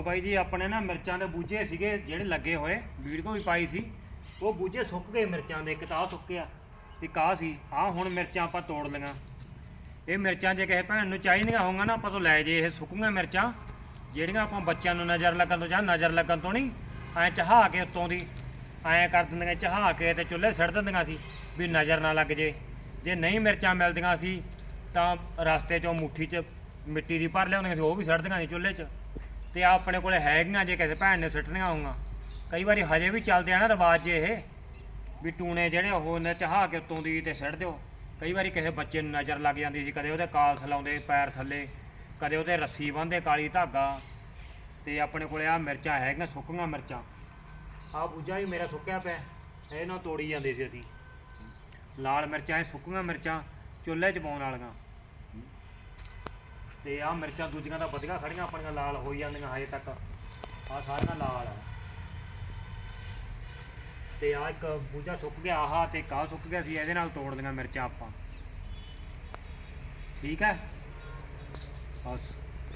ਬਾਈ ਜੀ, ਆਪਣੇ ਨਾ ਮਿਰਚਾਂ ਦੇ ਬੂਝੇ ਸੀਗੇ, ਜਿਹੜੇ ਲੱਗੇ ਹੋਏ। ਵੀਡੀਓ ਵੀ ਪਾਈ ਸੀ। ਉਹ ਬੂਝੇ ਸੁੱਕ ਗਏ ਮਿਰਚਾਂ ਦੇ, ਇੱਕ ਤਾਂ ਸੁੱਕਿਆ ਇੱਕ ਆਹ ਸੀ। ਆਹ ਹੁਣ ਮਿਰਚਾਂ ਆਪਾਂ ਤੋੜ ਲਈਆਂ। ਇਹ ਮਿਰਚਾਂ ਜੇ ਕਿਸੇ ਭੈਣ ਨੂੰ ਚਾਹੀਦੀਆਂ ਹੋਣਗੀਆਂ ਨਾ, ਆਪਾਂ ਤੋਂ ਲੈ ਜੇ। ਇਹ ਸੁੱਕੀਆਂ ਮਿਰਚਾਂ, ਜਿਹੜੀਆਂ ਆਪਾਂ ਬੱਚਿਆਂ ਨੂੰ ਨਜ਼ਰ ਲੱਗਣ ਤੋਂ ਜਾਂ ਨਜ਼ਰ ਲੱਗਣ ਤੋਂ ਨਹੀਂ, ਐਂ ਚਹਾ ਕੇ ਉੱਤੋਂ ਦੀ, ਐਂ ਕਰ ਦਿੰਦੀਆਂ, ਚਹਾ ਕੇ ਤੇ ਚੁੱਲ੍ਹੇ ਸੜ ਦਿੰਦੀਆਂ ਸੀ ਵੀ ਨਜ਼ਰ ਨਾ ਲੱਗ ਜੇ। ਜੇ ਨਹੀਂ ਮਿਰਚਾਂ ਮਿਲਦੀਆਂ ਸੀ, ਤਾਂ ਰਸਤੇ 'ਚੋਂ ਮੁੱਠੀ 'ਚ ਮਿੱਟੀ ਦੀ ਭਰ ਲਿਆਉਂਦੀਆਂ ਸੀ, ਉਹ ਵੀ ਸਿੱਟ ਦਿੰਦੀਆਂ ਸੀ ਚੁੱਲ੍ਹੇ 'ਚ। ਤੇ ਆਹ ਆਪਣੇ ਕੋਲ ਹੈਗੀਆਂ ਜੇ ਕਿਸੇ ਭੈਣ ਨੇ ਸੁੱਟਣੀਆਂ ਹੋਊਗਾ ਕਈ ਵਾਰੀ ਹਜੇ ਵੀ ਚੱਲਦੇ ਆ ਨਾ ਰਿਵਾਜ ਜੇ ਇਹ, ਵੀ ਟੂਣੇ ਜਿਹੜੇ ਉਹ ਨੇ ਚਹਾ ਕੇ ਉਤੋਂ ਦੀ ਤੇ ਸਿੱਟ ਦਿਓ। ਕਈ ਵਾਰੀ ਕਿਸੇ ਬੱਚੇ ਨੂੰ ਨਜ਼ਰ ਲੱਗ ਜਾਂਦੀ ਸੀ, ਕਦੇ ਉਹਦੇ ਕਾਲ ਥਲਾਉਂਦੇ ਪੈਰ ਥੱਲੇ, ਕਦੇ ਉਹਦੇ ਰੱਸੀ ਬੰਨ੍ਹਦੇ ਕਾਲੀ ਧਾਗਾ। ਤੇ ਆਪਣੇ ਕੋਲੇ ਆ ਮਿਰਚਾਂ ਹੈਗੀਆਂ, ਸੁੱਕੀਆਂ ਮਿਰਚਾਂ। ਆ ਬੂਝਾ ਵੀ ਮੇਰਾ ਸੁੱਕਿਆ ਪਿਆ, ਇਹ ਨਾਲ ਤੋੜੀ ਜਾਂਦੇ ਸੀ ਅਸੀਂ। ਲਾਲ ਮਿਰਚਾਂ, ਇਹ ਸੁੱਕੀਆਂ ਮਿਰਚਾਂ, ਚੁੱਲ੍ਹੇ 'ਚ ਪਾਉਣ ਵਾਲੀਆਂ। ਤੇ ਆ ਮਿਰਚਾਂ ਦੂਜੀਆਂ ਤਾਂ ਵਧੀਆ ਖੜੀਆਂ, ਆਪਣੀਆਂ ਲਾਲ ਹੋਈ ਜਾਂਦੀਆਂ ਹਜੇ ਤੱਕ। ਆ ਸਾਰੀਆਂ ਲਾਲ ਆ। ਤੇ ਆ ਇੱਕ ਬੂਝਾ ਸੁੱਕ ਗਿਆ, ਆਹ ਤੇ ਕਾ ਸੁੱਕ ਗਿਆ ਸੀ, ਇਹਦੇ ਨਾਲ ਤੋੜ ਲਈਆਂ ਮਿਰਚਾਂ ਆਪਾਂ। ਠੀਕ ਹੈ? ਬਸ।